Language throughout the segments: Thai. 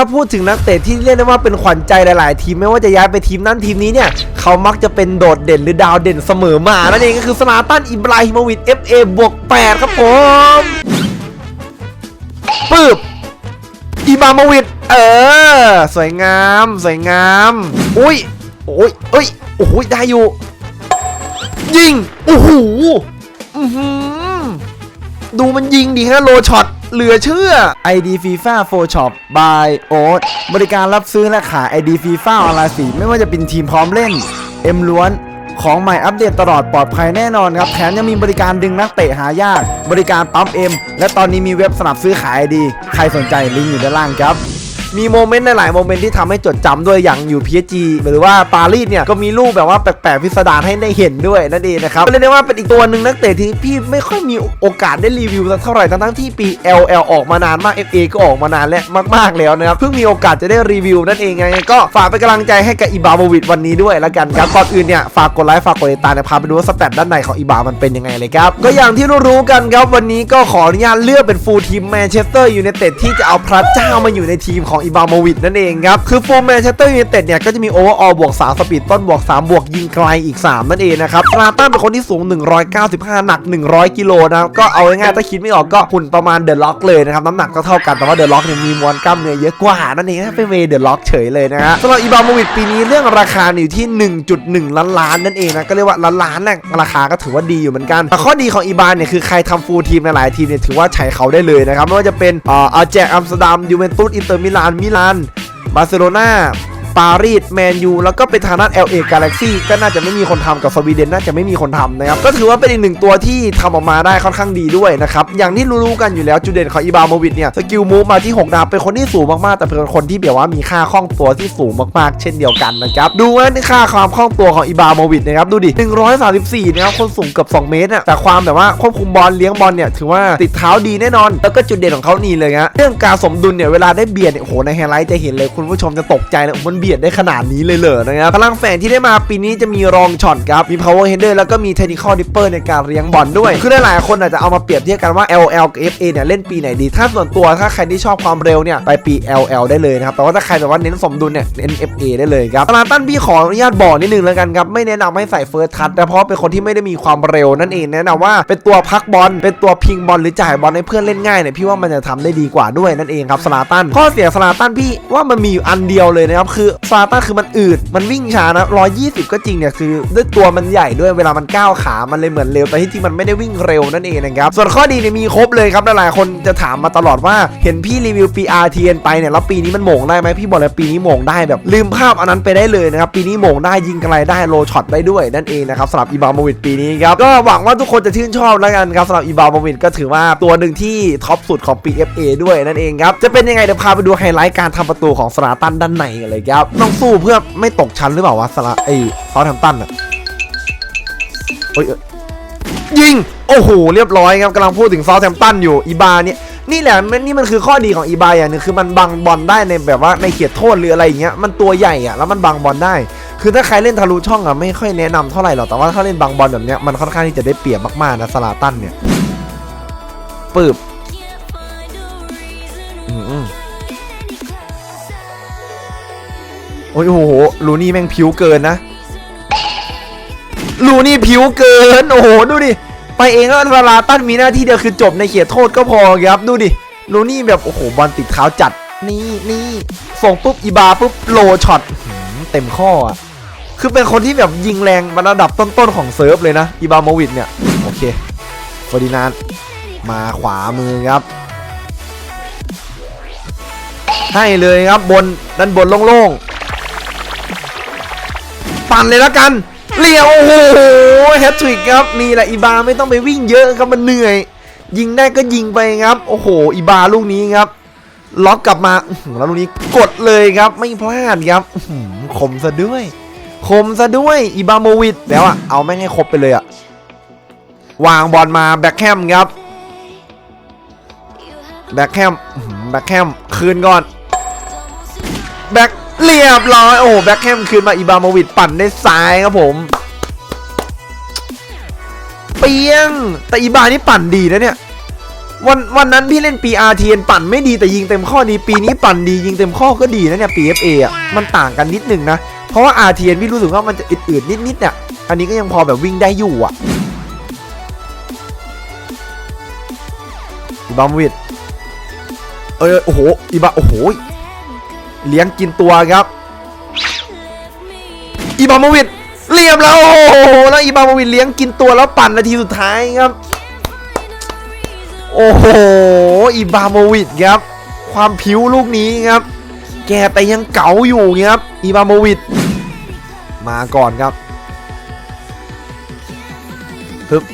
ถ้าพูดถึงนักเตะที่เรียกได้ว่าเป็นขวัญใจหลาย ๆ ทีมไม่ว่าจะย้ายไปทีมนั้นทีมนี้เนี่ยเขามักจะเป็นโดดเด่นหรือดาวเด่นเสมอมานั่นเองก็คือสลาตันอิบราฮิโมวิช FA บวก8ครับผมปึ๊บอีบามาวิดเออ สวยงาม สวยงามอุ้ยโอ้ยเอ้ยโอ้โหได้อยู่ยิงโอ้โหอือหือ ดูมันยิงดีฮะโลช็อตเหลือเชื่อ ID FIFA for shop by Oat บริการรับซื้อและขาย ID FIFA ออนไลน์สีไม่ว่าจะเป็นทีมพร้อมเล่น เอ็มล้วนของใหม่อัปเดตตลอดปลอดภัยแน่นอนครับแถมยังมีบริการดึงนักเตะหายาก บริการปั๊มเอ็มและตอนนี้มีเว็บสนับซื้อขายดี ใครสนใจลิงก์อยู่ด้านล่างครับ มีโมเมนต์หลายๆโมเมนต์ที่ทำให้จดจำด้วยอย่างอยู่ PSG หรือว่าปารีสเนี่ยก็มีลูกแบบว่าแปลกๆพิสดารให้ได้เห็นด้วยนั่นเองนะครับเรียกได้ว่าเป็นอีกตัวหนึ่งนักเตะที่พี่ไม่ค่อยมีโอกาสได้รีวิวสักเท่าไหร่ทั้งๆที่ปี LL ออกมานานมาก FA ก็ออกมานานแล้วมาก ๆแล้วนะครับเพิ่งมีโอกาสจะได้รีวิวนั่นเองไงก็ฝากเป็นกำลังใจให้กับอิบาโมวิดวันนี้ด้วยแล้วกันครับก่อนอื่นเนี่ยฝากกดไลค์ฝากกดติดตามนะพาไปดูว่าสแตทด้านในของอิบามันเป็นยังไงเลยครับก็อย่างที่รู้ๆกันครับวันนี้ก็ขออนุญาตเลือกเป็นฟูลทีมแมนเชสเตอร์ยูไนเต็ดที่จะเอาพระเจ้ามาอยู่ในทีมของของอิบาโมวิดนั่นเองครับ คือโฟูลแมนเชสเตอร์ยูไนเต็ดเนี่ย ก็จะมีโอเวอร์ออลบวก 3 สปีดต้นบวก 3 บวกยิงไกลอีก 3 นั่นเองนะครับซาตันเป็นคนที่สูง 195 หนัก 100 กิโลนะก็เอาง่ายๆถ้าคิดไม่ออกก็หุ่นประมาณเดอะล็อกเลยนะครับน้ำหนักก็เท่ากันแต่ว่าเดอะล็อกเนี่ยมีมวลกล้ามเนื้อเยอะกว่านั่นเองนะเป็นเวเดอะล็อกเฉยเลยนะฮะสำหรับอิบาโมวิดปีนี้เรื่องราคาอยู่ที่ 1.1 ล้านล้านนั่นเองนะก็เรียกว่าล้านล้านๆนะราคาก็ถือว่าดีอยู่เหมือนกันแต่ข้อดีของอีบานเนี่ยคือใครทำฟูลทีมหลายทีมเนี่ยถือว่าใช้เขาได้เลยนะครับไม่ว่าจะเป็นเอ่ออาแจกอัมสเตอร์ดัมยูเวนตุสอินเตอร์มิลานมิลานบาร์เซโลนา ปารีสแมนยูแล้วก็เป็นทางด้าน LA Galaxy ก็น่าจะไม่มีคนทำกับสวีเดนน่าจะไม่มีคนทำนะครับก็ถือว่าเป็นอีกหนึ่งตัวที่ทำออกมาได้ค่อนข้างดีด้วยนะครับอย่างที่รู้ๆกันอยู่แล้วจุดเด่นของอีบาโมวิดเนี่ยสกิลมูฟมาที่ 6 ดาวเป็นคนที่สูงมากๆ แต่เป็นคนที่แบบว่ามีค่าคล่องตัวที่สูงมากๆ เช่นเดียวกันนะครับดูว่านี่ค่าความคล่องตัวของอีบาโมวิดนะครับดูดิ 134 นะครับคนสูงเกือบ2 เมตรอะแต่ความแบบว่าควบคุมบอลเลี้ยงบอลเนี่ยถือว่าติดเท้าดีแน่นอน แล้วก็จุดเด่นของเขานี่เลยฮะเรื่องการสมดุลเนี่ยเวลาได้เบียดเนี่ยโหในไฮไลท์จะเห็นเลยคุณผู้ชมจะตกใจเลยมันเบยดได้ขนาดนี้เลยเหรอนะครับพลังแฝงที่ได้มาปีนี้จะมีรองช็อตครับมี power header แล้วก็มี technical dipper ในการเลี้ยงบอลด้วย คือหลายๆคนอาจจะเอามาเปรียบเทียบกันว่า LL กับ FA เนี่ยเล่นปีไหนดี ถ้าส่วนตัวถ้าใครที่ชอบความเร็วเนี่ยไปปี LL ได้เลยนะครับแต่ว่าถ้าใครแบบว่าเน้นสมดุลเนี่ยเน้น FA ได้เลยครับตลาตันพี่ขออนุญาตบอกนิดนึงแล้วกันครับไม่แนะนำให้ใส่เฟิร์สทัชแต่เพราะเป็นคนที่ไม่ได้มีความเร็วนั่นเองแนะนำว่าเป็นตัวพักบอลเป็นตัวพิงบอลหรือจ่ายบอลให้เพื่อนเล่นง่ายเนี่ยพี่ว่ามันจะทำได้ดีกว่าด้วยนั่นเองครับสลาตันข้อเสียสลาตันพี่ว่ามันมีอยู่อันเดียวเลยนะครับคือสลาตันคือมันอืด มันวิ่งช้านะ 120 ก็จริงเนี่ยคือด้วยตัวมันใหญ่ด้วยเวลามันก้าวขา มันเลยเหมือนเร็วแต่ที่จริงมันไม่ได้วิ่งเร็วนั่นเองนะครับส่วนข้อดีเนี่ยมีครบเลยครับหลายๆคนจะถามมาตลอดว่าเห็นพี่รีวิว PRTN ไปเนี่ยแล้วปีนี้มันโหมงได้ไหมพี่บอกเลยปีนี้โหมงได้แบบลืมภาพอันนั้นไปได้เลยนะครับปีนี้โหมงได้ยิงไกลได้โลช็อตได้ด้วยนั่นเองนะครับสำหรับอีบาโมวิดปีนี้ครับก็หวังว่าทุกคนจะชื่นชอบแล้วกันครับสำหรับอีบาโมวิดก็ถือว่าตัวหนึ่งที่ท็อปสุดของ PFA ด้วยนั่นเองครับจะเป็นยังไงเดี๋ยวพาไปดูไฮไลท์การทำประตูของสลาตันด้านในกันเลยครับต้องสู้เพื่อไม่ตกชั้นหรือเปล่าวะสลาไอซอทำตันอะเฮ้ยเอ้ยยิง โอ้โห เรียบร้อยครับกำลังพูดถึงซอแทมตันอยู่อีบาเนี่ยนี่แหละมันนี่มันคือข้อดีของอีบาอย่างหนึงคือมันบังบอลได้ในแบบว่าในเขตโทษหรืออะไรอย่างเงี้ยมันตัวใหญ่อะแล้วมันบังบอลได้ คือถ้าใครเล่นทะลุช่องอะไม่ค่อยแนะนำเท่าไหร่หรอกแต่ว่าถ้าเล่นบังบอลแบบเนี้ยมันค่อนข้างที่จะได้เปรียบมากๆนะสลาตันเนี่ยปืบ โอ้ยโอ้โหลูนี่แม่งผิวเกินนะลูนี่ผิวเกิน โอ้โห ดูดิ ไปเองก็ลาลาตันมีหน้าที่เดียวคือจบในเขตโทษก็พอครับ ดูดิ ลูนี่แบบ โอ้โห บอลติดเท้าจัด นี่นี่ส่งปุ๊บ อีบาปุ๊บ โลช็อตเต็มข้ออะ คือเป็นคนที่แบบยิงแรงมาระดับต้นๆของเซิร์ฟเลยนะ อีบาโมวิดเนี่ย โอเคฟอร์ดินานมาขวามือครับ ให้เลยครับบนด้านบนโล่งๆ ปั่นเลยละกันเลี้ยวโอ้โหแฮตทริกครับนี่แหละอีบาไม่ต้องไปวิ่งเยอะครับมันเหนื่อย ยิงได้ก็ยิงไปครับ โอ้โห อีบาลูกนี้ครับล็อกกลับมาแล้วลูกนี้กดเลยครับไม่พลาดครับอื้อหือคมซะด้วย คมซะด้วยอีบาโมวิดแล้วอะเอาแม่งให้ครบไปเลยอะวางบอลมาแบ็คแฮมครับแบ็คแฮมแบ็คแฮมคืนก่อนแบ็ค เรียบร้อย โอ้โหแบ็คแฮมคืนมาอีบาโมวิดปั่นได้ซ้ายครับผมเปียง แต่อีบานี่ปั่นดีนะเนี่ย วันวันนั้นพี่เล่น PRTN ปั่นไม่ดีแต่ยิงเต็มข้อดีปีนี้ปั่นดียิงเต็มข้อก็ดีนะเนี่ย PFA อะมันต่างกันนิดนึงนะ เพราะว่า RTN พี่รู้สึกว่ามันจะอืดๆนิดๆเนี่ยอันนี้ก็ยังพอแบบวิ่งได้อยู่อะอีบามวิดเออโอ้โหอีบาโอ้โห เลี้ยงกินตัวครับอีบามวิดเรียบแล้วโอ้โหแล้วอีบามวิดเลี้ยงกินตัวแล้วปั่นนาทีสุดท้ายครับ โอ้โหอิบราโมวิดครับ ความผิวลูกนี้ครับ แกแต่ยังเก๋าอยู่ครับอิบราโมวิดมาก่อนครับฮึบ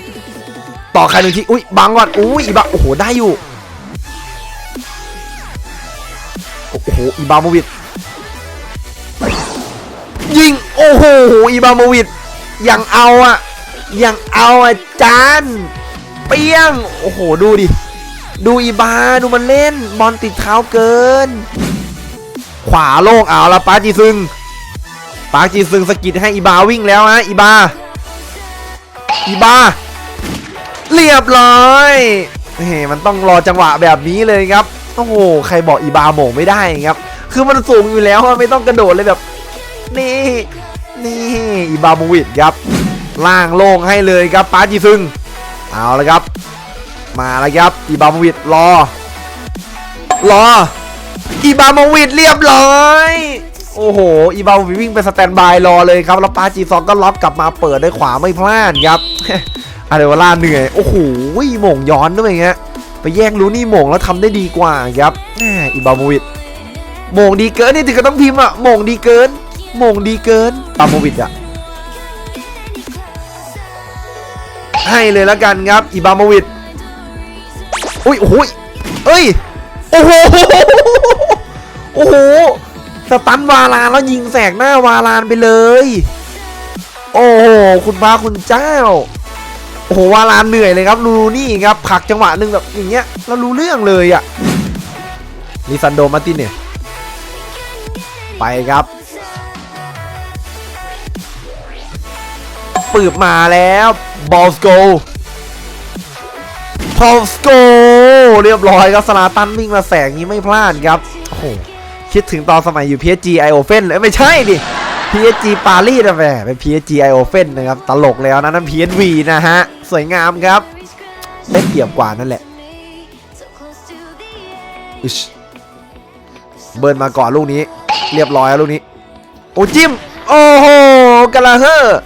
ต่อใครหนึ่งทีอุ้ยบังก่อนอุ้ยอิบาโอ้โหได้อยู่ โหอิบาโมวิดยิงโอ้โหอิบาโมวิดยังเอาอะยังเอาอะจานเปี้ยงโอ้โหดูดิดูอีบาดูมันเล่นบอลติดเท้าเกิน ขวาโล่งเอาละปาจีซึงปาจีซึงสกิดให้อีบาวิ่งแล้วฮะอีบาอีบาเรียบร้อยเฮ้มันต้องรอจังหวะแบบนี้เลยครับ โอ้โหใครบอกอีบาโมงไม่ได้ครับ คือมันสูงอยู่แล้วไม่ต้องกระโดดเลยแบบนี่นี่อีบาโมวิดครับล่างโล่งให้เลยครับปาจีซึงเอาละครับ มาแล้วครับอีบาโมวิดรอ รออีบาโมวิดเรียบร้อยโอ้โห อีบาโมวิดวิ่งไปสแตนบายรอเลยครับ แล้วปาจีซองก็ล็อกกลับมาเปิดด้วยขวาไม่พลาดครับอาเดวาล่าเหนื่อย โอ้โหโหม่งย้อนด้วยเงี้ย ไปแย่งรู้นี่โม่งแล้วทำได้ดีกว่าครับแหมอีบาโมวิดโม่งดีเกินนี่ถึงก็ต้องพิมพ์อะโม่งดีเกินโม่งดีเกินบาโมวิดอะให้เลยแล้วกันครับอิบราโมวิดอุ้ยโอ้โหยเอ้ยโอ้โหโอ้โหสตันวาลานแล้วยิงแสกหน้าวาลานไปเลย โอ้โหคุณพระคุณเจ้า โอ้โหวาลานเหนื่อยเลยครับลูนี่ครับผักจังหวะหนึ่งแบบอย่างเงี้ยแล้วรู้เรื่องเลยอะ่ะลิซันโดมาร์ตินเนี่ยไปครับปืบมาแล้วบอลสโกบอลสโกเรียบร้อยครับสลาตันวิ่งมาแสงนี้ไม่พลาดครับโอ้โหคิดถึงตอนสมัยอยู่ PSG i o f e n เลยไม่ใช่ดิ PSG ปารีสนะแหมเป็น PSG i o f e n นะครับ ตลกแล้วนะนั่น PSV นะฮะ สวยงามครับได้เปรียบกว่านั่นแหละอึชเบิร์นมาก่อนลูกนี้ เรียบร้อยแล้วลูกนี้ โอ้จิ้ม โอ้โหกาลาเฮอร์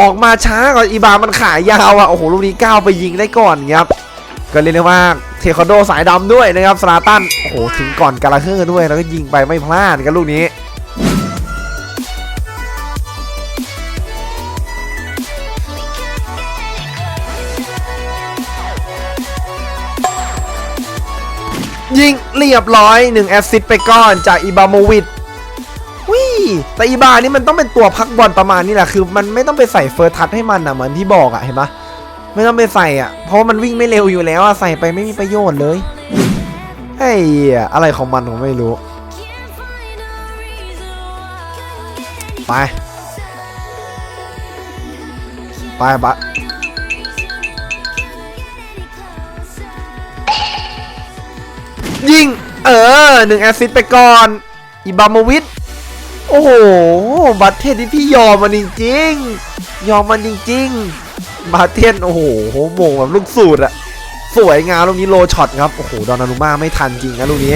ออกมาช้ากว่าอีบามันขายยาวอะโอ้โหลูกนี้ก้าวไปยิงได้ก่อนครับก็เรียกได้ว่าเทควันโดสายดำด้วยนะครับสลาตันโอ้โหถึงก่อนกาลาเฮอร์ด้วยแล้วก็ยิงไปไม่พลาดกันลูกนี้ ยิงเรียบร้อย1แอสซิสไปก่อนจากอิบาโมวิดวิแต่อีบานี่มันต้องเป็นตัวพักบอลประมาณนี้แหละคือ มันไม่ต้องไปใส่เฟิร์สทัชให้มันอะเหมือนที่บอกอะเห็นปะไม่ต้องไปใส่อะเพราะมันวิ่งไม่เร็วอยู่แล้วอะใส่ไปไม่มีประโยชน์เลยไอ้เหี้ยอะไรของมันผมไม่รู้ ไป ไปบะ ยิง เออหนึ่งแอซิสไปก่อน อิบาโมวิทโอ้โห บัตเทนที่พี่ยอมมันจริงๆ ยอมมันจริงๆ บัตเทนโอ้โหโมงแบบลูกสูตรอะสวยงามลูกนี้โลช็อตครับ โอ้โห ดอนานุมาไม่ทันจริงนะลูกนี้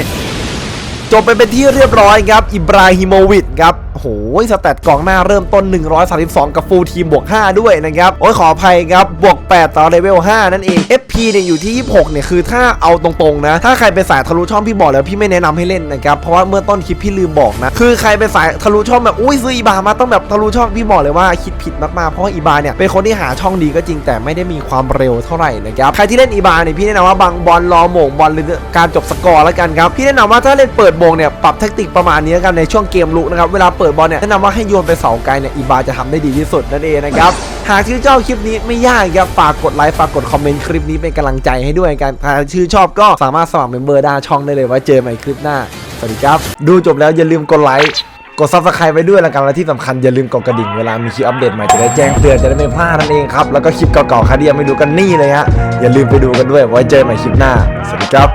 จบไปเป็นที่เรียบร้อยครับ อิบราฮิโมวิชครับ โหสแตทกองหน้าเริ่มต้น 132 กับฟูลทีมบวก 5 ด้วยนะครับ โอ้ยขออภัยครับ บวก 8 ต่อเลเวล 5 นั่นเอง FP เนี่ยอยู่ที่ 26 เนี่ย คือถ้าเอาตรงๆนะ ถ้าใครเป็นสายทะลุช่องพี่บอกแล้วพี่ไม่แนะนำให้เล่นนะครับ เพราะว่าเมื่อต้นคลิปพี่ลืมบอกนะ คือใครเป็นสายทะลุช่องแบบ อุ้ยซื้ออีบามาต้องแบบทะลุช่องพี่บอกเลยว่าคิดผิดมากๆ เพราะว่าอีบาเนี่ยเป็นคนที่หาช่องดีก็จริงแต่ไม่ได้มีความเร็วเท่าไหร่นะครับใครที่เล่นอีบาเนี่ยพี่แนะนำว่าบางบอลรอโหม่งบอลหรือการจบสกอร์แล้วกันครับพี่แนะนำว่าถ้าเล่นเปิดโมงเนี่ยปรับแทคติกประมาณนี้กันในช่วงเกมลุกนะครับเวลาเปิดบอลเนี่ยแนะนำว่าให้โยนไปเสาไกลเนี่ยอีบาจะทำได้ดีที่สุดนั่นเองนะครับหากชื่นชอบคลิปนี้ไม่ยากครับฝากกดไลค์ฝากกดคอมเมนต์คลิปนี้เป็นกำลังใจให้ด้วยกันถ้าชื่นชอบก็สามารถสมัครเมมเบอร์ด้ช่องได้เลยไว้เจอใหม่คลิปหน้าสวัสดีครับ ดูจบแล้วอย่าลืมกดไลค์กดซับสไครต์ไว้ด้วยละกันและที่สำคัญอย่าลืมกดกระดิ่งเวลามีคลิปอัปเดตใหม่จะได้แจ้งเตือนจะได้ไม่พลาดนั่นเองครับ แล้วก็คลิปเก่าๆใครที่ยังไม่ดูกันนี่เลยฮะอย่าลืมไปดูกันด้วยไว้เจอใหม่คลิปหน้า สวัสดีครับ